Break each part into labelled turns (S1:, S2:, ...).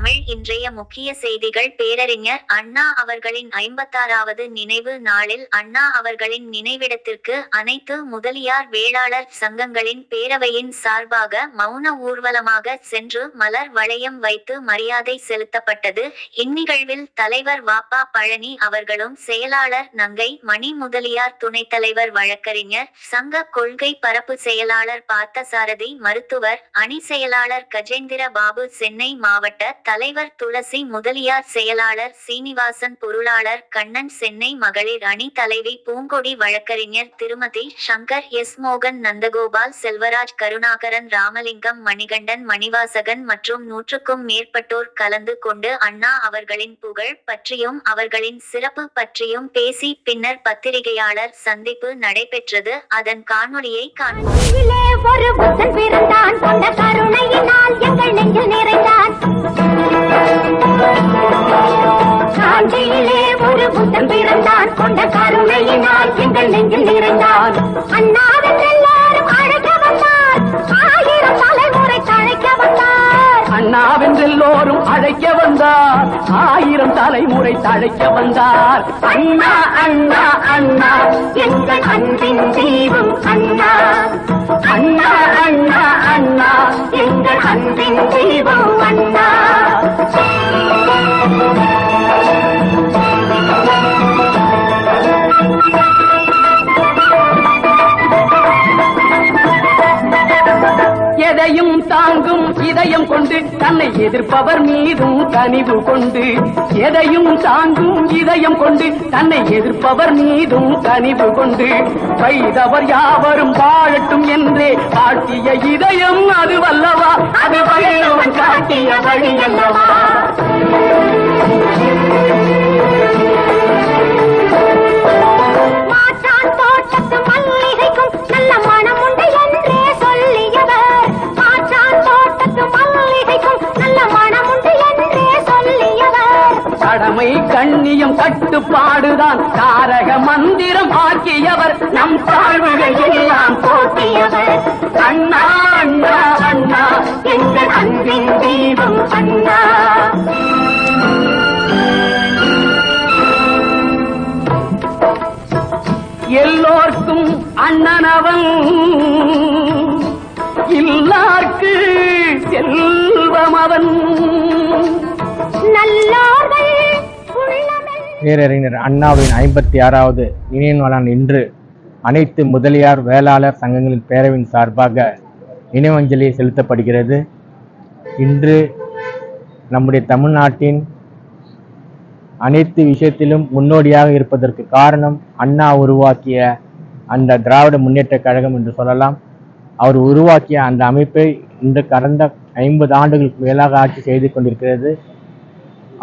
S1: தமிழ் இன்றைய முக்கிய செய்திகள். பேரறிஞர் அண்ணா அவர்களின் ஐம்பத்தாறாவது நினைவு நாளில் அண்ணா அவர்களின் நினைவிடத்திற்கு அனைத்து முதலியார் வேளாளர் சங்கங்களின் பேரவையின் சார்பாக மௌன ஊர்வலமாக சென்று மலர் வளையம் வைத்து மரியாதை செலுத்தப்பட்டது. இந்நிகழ்வில் தலைவர் வாப்பா பழனி அவர்களும் செயலாளர் நங்கை மணி முதலியார் துணைத் தலைவர் வழக்கறிஞர் சங்க கொள்கை பரப்பு செயலாளர் பார்த்தசாரதி மருத்துவர் அணி செயலாளர் கஜேந்திர பாபு சென்னை மாவட்ட தலைவர் துளசி முதலியார் செயலாளர் சீனிவாசன் பொருளாளர் கண்ணன் சென்னை மகளிர் அணி தலைவி பூங்கொடி வழக்கறிஞர் திருமதி சங்கர் எஸ் மோகன் நந்தகோபால் செல்வராஜ் கருணாகரன் ராமலிங்கம் மணிகண்டன் மணிவாசகன் மற்றும் நூற்றுக்கும் மேற்பட்டோர் கலந்து கொண்டு அண்ணா அவர்களின் புகழ் பற்றியும் அவர்களின் சிறப்பு பற்றியும் பேசி பின்னர் பத்திரிகையாளர் சந்திப்பு நடைபெற்றது. அதன் காணொலியை காண்போம்.
S2: ஆயிரம் தலைமுறை தழைக்க வந்தார். அண்ணா அண்ணா அண்ணா. எங்கள் அன்பின் தீபம் அண்ணா? அண்ணா அண்ணா அண்ணா. எங்கள் அன்பின் தீபம் அண்ணா?
S3: தாங்கும் இதயம் கொண்டு தன்னை எதிர்ப்பவர் மீதும் கனிவு கொண்டு எதையும் தாங்கும் இதயம் கொண்டு தன்னை எதிர்ப்பவர் மீதும் கனிவு கொண்டு வைதவர் யாவரும் வாழட்டும் என்றே காட்டிய இதயம் அது வல்லவா அது வல்லவன் காட்டிய வழி அல்லவா? கடமை கண்ணியம் கட்டுப்பாடுதான். தாரக மந்திரம் ஆக்கியவர் நம் தாழ்வுகள் எல்லாம் போக்கியவர் அண்ணா அண்ணா அண்ணா
S2: எங்கள் அன்பின் தீபம் அண்ணா.
S3: எல்லோர்க்கும் அண்ணனவன்.
S4: பேரறிஞர் அண்ணாவின் ஐம்பத்தி ஆறாவது நினைவு நாளான இன்று அனைத்து முதலியார் வேளாளர் சங்கங்களின் பேரவையின் சார்பாக நினைவஞ்சலி செலுத்தப்படுகிறது. இன்று நம்முடைய தமிழ்நாட்டின் அனைத்து விஷயத்திலும் முன்னோடியாக இருப்பதற்கு காரணம் அண்ணா உருவாக்கிய அந்த திராவிட முன்னேற்றக் கழகம் என்று சொல்லலாம். அவர் உருவாக்கிய அந்த அமைப்பை இன்று கடந்த ஐம்பது ஆண்டுகளுக்கு மேலாக ஆட்சி செய்து கொண்டிருக்கிறது.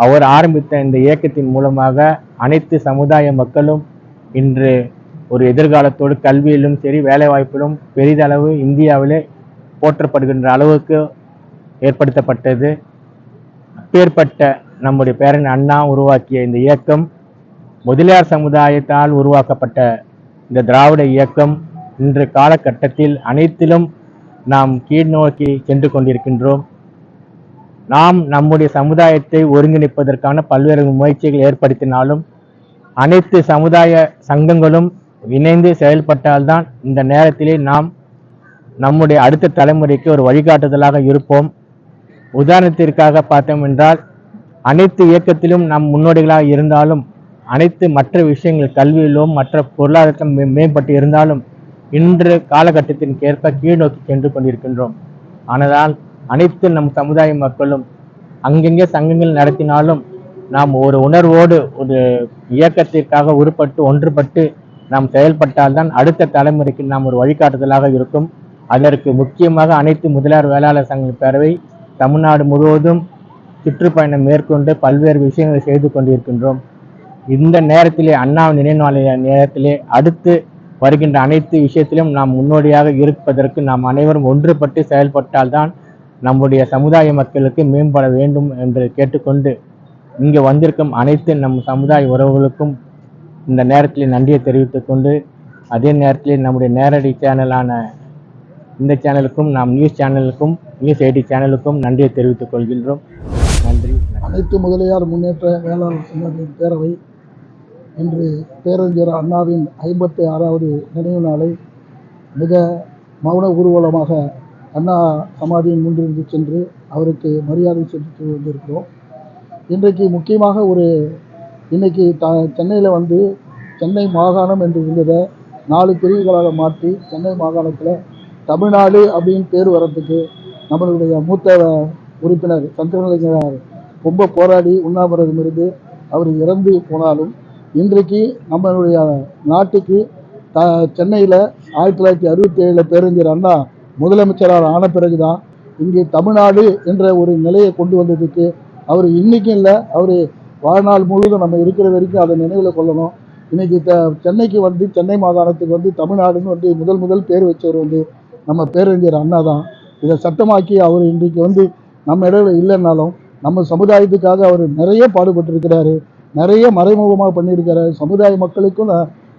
S4: அவர் ஆரம்பித்த இந்த இயக்கத்தின் மூலமாக அனைத்து சமுதாய மக்களும் இன்று ஒரு எதிர்காலத்தோடு கல்வியிலும் சரி வேலைவாய்ப்பிலும் பெரிதளவு இந்தியாவிலே போற்றப்படுகின்ற அளவுக்கு ஏற்படுத்தப்பட்டது. அப்பேற்பட்ட நம்முடைய பேரன் அண்ணா உருவாக்கிய இந்த இயக்கம் முதலியார் சமுதாயத்தால் உருவாக்கப்பட்ட இந்த திராவிட இயக்கம். இன்று காலகட்டத்தில் அனைத்திலும் நாம் கீழ்நோக்கி சென்று கொண்டிருக்கின்றோம். நாம் நம்முடைய சமுதாயத்தை ஒருங்கிணைப்பதற்கான பல்வேறு முயற்சிகள் ஏற்படுத்தினாலும் அனைத்து சமுதாய சங்கங்களும் இணைந்து செயல்பட்டால்தான் இந்த நேரத்திலே நாம் நம்முடைய அடுத்த தலைமுறைக்கு ஒரு வழிகாட்டுதலாக இருப்போம். உதாரணத்திற்காக பார்த்தோம் என்றால் அனைத்து இயக்கத்திலும் நம் முன்னோடிகளாக இருந்தாலும் அனைத்து மற்ற விஷயங்கள் கல்வியிலும் மற்ற பொருளாதாரம் மேம்பட்டு இருந்தாலும் இன்று காலகட்டத்தின் ஏற்ப கீழ்நோக்கி சென்று கொண்டிருக்கின்றோம். ஆனால் அனைத்து நம் சமுதாய மக்களும் அங்கங்கே சங்கங்கள் நடத்தினாலும் நாம் ஒரு உணர்வோடு ஒரு இயக்கத்திற்காக உருப்பட்டு ஒன்றுபட்டு நாம் செயல்பட்டால்தான் அடுத்த தலைமுறைக்கு நாம் ஒரு வழிகாட்டுதலாக இருக்கும். அதற்கு முக்கியமாக அனைத்து முதலியார் வேளாளர் சங்க பேரவை தமிழ்நாடு முழுவதும் சுற்றுப்பயணம் மேற்கொண்டு பல்வேறு விஷயங்களை செய்து கொண்டிருக்கின்றோம். இந்த நேரத்திலே அண்ணா நினைவு நேரத்திலே அடுத்து வருகின்ற அனைத்து விஷயத்திலும் நாம் முன்னோடியாக இருப்பதற்கு நாம் அனைவரும் ஒன்றுபட்டு செயல்பட்டால்தான் நம்முடைய சமுதாய மக்களுக்கு மேம்பட வேண்டும் என்று கேட்டுக்கொண்டு இங்கே வந்திருக்கும் அனைத்து நம் சமுதாய உறவுகளுக்கும் இந்த நேரத்தில் நன்றியை தெரிவித்துக் கொண்டு அதே நேரத்தில் நம்முடைய நேரடி சேனலான இந்த சேனலுக்கும் நாம் நியூஸ் சேனலுக்கும் நியூஸ் ஐடி சேனலுக்கும் நன்றியை தெரிவித்துக் கொள்கின்றோம். நன்றி
S5: அனைத்து முதலியார் முன்னேற்ற வேளாண் சங்கத்தின் பேரவை இன்று பேரறிஞர் அண்ணாவின் ஐம்பத்தி ஆறாவது நினைவு நாளை மிக மௌன ஊர்வலமாக அண்ணா சமாதியின் முன்றிருந்து சென்று அவருக்கு மரியாதை செலுத்தி வந்திருக்கிறோம். இன்றைக்கு முக்கியமாக ஒரு இன்றைக்கி த சென்னையில் வந்து சென்னை மாகாணம் என்று இருந்ததை நாலு பிரிவுகளாக மாற்றி சென்னை மாகாணத்தில் தமிழ்நாடு அப்படின்னு பேர் வரத்துக்கு நம்மளுடைய மூத்த உறுப்பினர் சந்திரநிலைஞர் ரொம்ப போராடி உண்ணாவிரதம் இருந்து அவர் இறந்து போனாலும் இன்றைக்கு நம்மளுடைய நாட்டுக்கு த சென்னையில் ஆயிரத்தி தொள்ளாயிரத்தி அறுபத்தி ஏழில் பேரறிஞர் அண்ணா முதலமைச்சராக ஆன பிறகு தான் இங்கே தமிழ்நாடு என்ற ஒரு நிலையை கொண்டு வந்ததுக்கு அவர் இன்றைக்கும் இல்லை. அவர் வாழ்நாள் முழுவதும் நம்ம இருக்கிற வரைக்கும் அதை நினைவில் கொள்ளணும். இன்றைக்கி த சென்னைக்கு வந்து சென்னை மாகாணத்துக்கு வந்து தமிழ்நாடுன்னு வந்து முதல் முதல் பேர் வச்சவர் வந்து நம்ம பேரறிஞர் அண்ணா தான் இதை சட்டமாக்கி அவர் இன்றைக்கு வந்து நம்ம இடையில இல்லைன்னாலும் நம்ம சமுதாயத்துக்காக அவர் நிறைய பாடுபட்டிருக்கிறாரு. நிறைய மறைமுகமாக பண்ணியிருக்கிறாரு. சமுதாய மக்களுக்கும்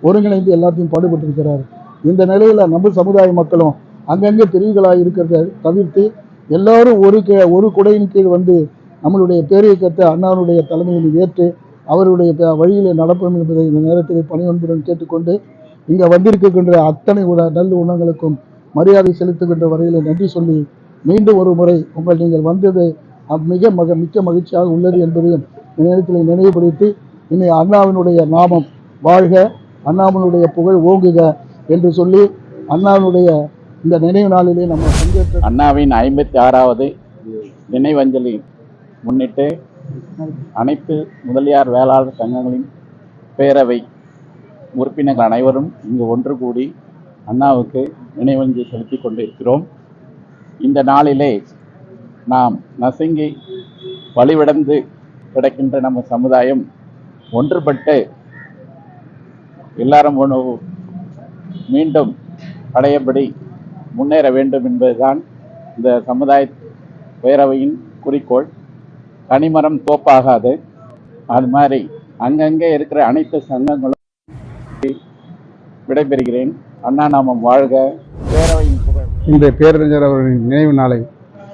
S5: ஒருங்கிணைந்து எல்லாத்தையும் பாடுபட்டிருக்கிறாரு. இந்த நிலையில் நம்ம சமுதாய மக்களும் அங்கங்கே பிரிவுகளாக இருக்கிறத தவிர்த்து எல்லாரும் ஒரு கே ஒரு குடையின் கீழ் வந்து நம்மளுடைய பேரியக்கத்தை அண்ணாருடைய தலைமையில் ஏற்று அவருடைய வழியில் நடப்போம் என்பதை இந்த நேரத்தில் பணியொன்புடன் கேட்டுக்கொண்டு இங்கே வந்திருக்கின்ற அத்தனை உண நல்ல உணங்களுக்கும் மரியாதை செலுத்துகின்ற வரையில் நன்றி சொல்லி மீண்டும் ஒரு முறை உங்கள் நீங்கள் வந்தது அ- மிக மக மிக்க மகிழ்ச்சியாக உள்ளது என்பதையும் இந்த நேரத்தில் நினைவுபடுத்தி இன்னை அண்ணாவினுடைய நாமம் வாழ்க அண்ணாவினுடைய புகழ் ஓங்குக என்று சொல்லி அண்ணாவினுடைய இந்த நினைவு நாளிலே நம்ம பங்கேற்ற
S6: அண்ணாவின் ஐம்பத்தி ஆறாவது நினைவஞ்சலி முன்னிட்டு அனைத்து முதலியார் வேளாளர் சங்கங்களின் பேரவை உறுப்பினர்கள் அனைவரும் இங்கு ஒன்று கூடி அண்ணாவுக்கு நினைவஞ்சலி செலுத்திக் கொண்டிருக்கிறோம். இந்த நாளிலே நாம் நசுங்கி வழிவிடந்து கிடக்கின்ற நம்ம சமுதாயம் ஒன்றுபட்டு எல்லாரும் ஒன்று மீண்டும் பழையபடி முன்னேற வேண்டும் என்பதுதான் இந்த சமுதாய பேரவையின் குறிக்கோள். தனிமரம் தோப்பாகாது. அது மாதிரி அங்கங்கே இருக்கிற அனைத்து சங்கங்களும் விடைபெறுகிறேன். அண்ணா நாமம் வாழ்க. பேரவையின் புகழ்.
S7: இன்றைய பேரறிஞர் அவர்களின் நினைவு நாளை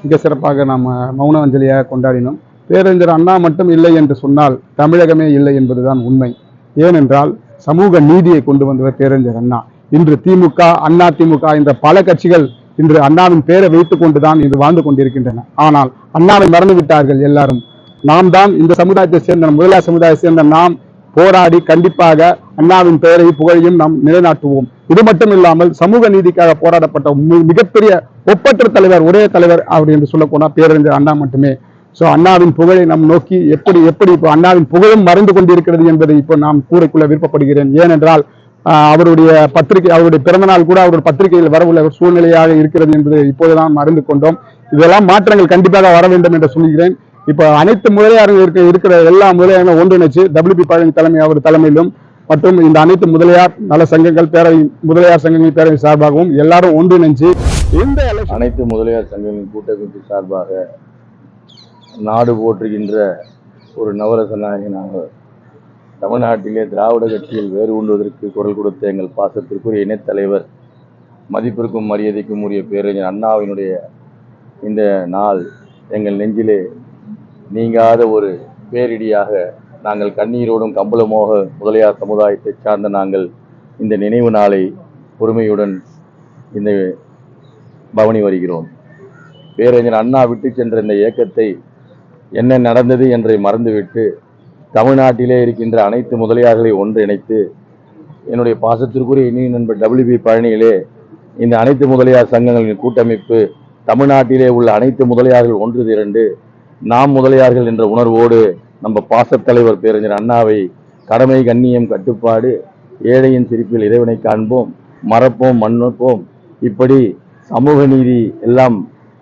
S7: மிக சிறப்பாக நாம் மௌன அஞ்சலியாக கொண்டாடினோம். பேரறிஞர் அண்ணா மட்டும் இல்லை என்று சொன்னால் தமிழகமே இல்லை என்பதுதான் உண்மை. ஏனென்றால் சமூக நீதியை கொண்டு வந்தவர் பேரறிஞர் அண்ணா. இன்று திமுக அண்ணா திமுக என்ற பல கட்சிகள் இன்று அண்ணாவின் பெயரை வைத்துக் கொண்டுதான் இன்று வாழ்ந்து கொண்டிருக்கின்றன. ஆனால் அண்ணாவை மறந்து விட்டார்கள் எல்லாரும். நாம் தான் இந்த சமுதாயத்தை சேர்ந்த முதலாளி சமுதாயத்தை சேர்ந்த நாம் போராடி கண்டிப்பாக அண்ணாவின் பெயரை புகழையும் நாம் நிலைநாட்டுவோம். இது மட்டும் இல்லாமல் சமூக நீதிக்காக போராடப்பட்ட மிகப்பெரிய ஒப்பற்ற தலைவர் ஒரே தலைவர் அப்படி என்று சொல்லப்போனா பேரறிஞர் அண்ணா மட்டுமே. சோ அண்ணாவின் புகழை நாம் நோக்கி எப்படி எப்படி இப்போ அண்ணாவின் புகழும் மறைந்து கொண்டிருக்கிறது என்பதை இப்போ நாம் கூறைக்குள்ள விருப்பப்படுகிறேன். ஏனென்றால் அவருடைய பத்திரிகை அவருடைய பிறந்தநாள் கூட அவருடைய பத்திரிகையில் வரவுள்ள ஒரு சூழ்நிலையாக இருக்கிறது என்பதை இப்போதுதான் அறிந்து கொண்டோம். இதெல்லாம் மாற்றங்கள் கண்டிப்பாக வர வேண்டும் என்று சொல்கிறேன். இப்போ அனைத்து முதலியார்கள் இருக்கிற எல்லா முதலியாரும் ஒன்றிணைச்சு டபிள்யூபி பழனி தலைமை அவர் தலைமையிலும் மற்றும் இந்த அனைத்து முதலியார் நல சங்கங்கள் பேரவை முதலியார் சங்கங்கள் பேரவை சார்பாகவும் எல்லாரும் ஒன்றிணைஞ்சு இந்த
S8: அனைத்து முதலியார் சங்கங்களின் கூட்டமைப்பு சார்பாக நாடு போற்றுகின்ற ஒரு நவரச நாயகனாக தமிழ்நாட்டிலே திராவிட கட்சியில் வேறு உண்டுவதற்கு குரல் கொடுத்த எங்கள் பாசத்திற்குரிய இணைத்தலைவர் மதிப்பிற்கும் மரியாதைக்கும் உரிய பேரறிஞர் அண்ணாவினுடைய இந்த நாள் எங்கள் நெஞ்சிலே நீங்காத ஒரு பேரிடியாக நாங்கள் கண்ணீரோடும் கம்பளமோக முதலியார் சமுதாயத்தை சார்ந்த நாங்கள் இந்த நினைவு நாளை பொறுமையுடன் இந்த பவனி வருகிறோம். பேரறிஞர் அண்ணா விட்டு சென்ற இந்த இயக்கத்தை என்ன நடந்தது என்றை மறந்துவிட்டு தமிழ்நாட்டிலே இருக்கின்ற அனைத்து முதலியார்களை ஒன்றிணைத்து என்னுடைய பாசத்திற்குரிய இனிய நண்பர் டபிள்யூபி பழனியிலே இந்த அனைத்து முதலியார் சங்கங்களின் கூட்டமைப்பு தமிழ்நாட்டிலே உள்ள அனைத்து முதலியார்கள் ஒன்று திரண்டு நாம் முதலியார்கள் என்ற உணர்வோடு நம்ம பாசத் தலைவர் பேரறிஞர் அண்ணாவை கடமை கண்ணியம் கட்டுப்பாடு ஏழையின் சிரிப்பில் இறைவனை காண்போம் மறப்போம் மன்னிப்போம். இப்படி சமூக நீதி எல்லாம்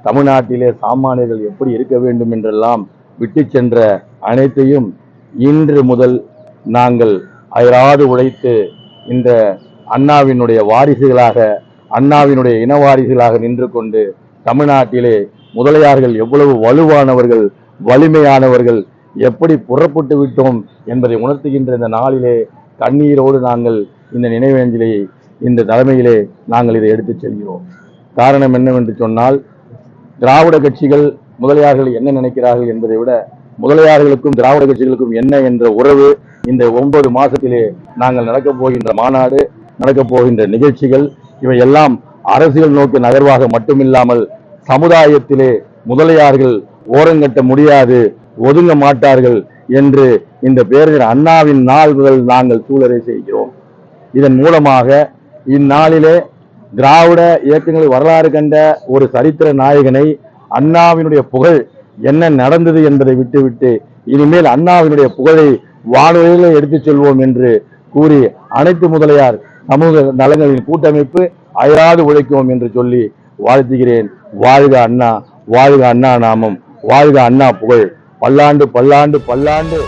S8: தமிழ்நாட்டிலே சாமானியர்கள் எப்படி இருக்க வேண்டும் என்றெல்லாம் விட்டு சென்ற அனைத்தையும் இன்று முதல் நாங்கள் அயராது உழைத்து இந்த அண்ணாவினுடைய வாரிசுகளாக அண்ணாவினுடைய இனவாரிசுகளாக நின்று கொண்டு தமிழ்நாட்டிலே முதலியார்கள் எவ்வளவு வலுவானவர்கள் வலிமையானவர்கள் எப்படி புறப்பட்டு விட்டோம் என்பதை உணர்த்துகின்ற இந்த நாளிலே கண்ணீரோடு நாங்கள் இந்த நினைவேஞ்சலியை இந்த தலைமையிலே நாங்கள் இதை எடுத்துச் செல்கிறோம். காரணம் என்னவென்று சொன்னால் திராவிட கட்சிகள் முதலியார்கள் என்ன நினைக்கிறார்கள் என்பதை விட முதலியார்களுக்கும் திராவிட கட்சிகளுக்கும் என்ன என்ற உறவு இந்த ஒன்பது மாசத்திலே நாங்கள் நடக்கப் போகின்ற மாநாடு நடக்கப் போகின்ற நிகழ்ச்சிகள் இவை எல்லாம் அரசியல் நோக்கு நகர்வாக மட்டுமில்லாமல் சமுதாயத்திலே முதலியார்கள் ஓரங்கட்ட முடியாது ஒதுங்க மாட்டார்கள் என்று இந்த பேரறிஞர் அண்ணாவின் நாள் முதல் நாங்கள் சூழலை செய்கிறோம். இதன் மூலமாக இந்நாளிலே திராவிட இயக்கங்களை வரலாறு கண்ட ஒரு சரித்திர நாயகனை அண்ணாவினுடைய புகழ் என்ன நடந்தது என்பதை விட்டுவிட்டு இனிமேல் அண்ணாவினுடைய புகழை வானொலியில் எடுத்துச் செல்வோம் என்று கூறி அனைத்து முதலியார் சமூக நலங்களின் கூட்டமைப்பு அயராது உழைக்கும் என்று சொல்லி வாழ்த்துகிறேன். வாழ்க அண்ணா வாழ்க அண்ணா நாமம் வாழ்க அண்ணா புகழ். பல்லாண்டு பல்லாண்டு பல்லாண்டு.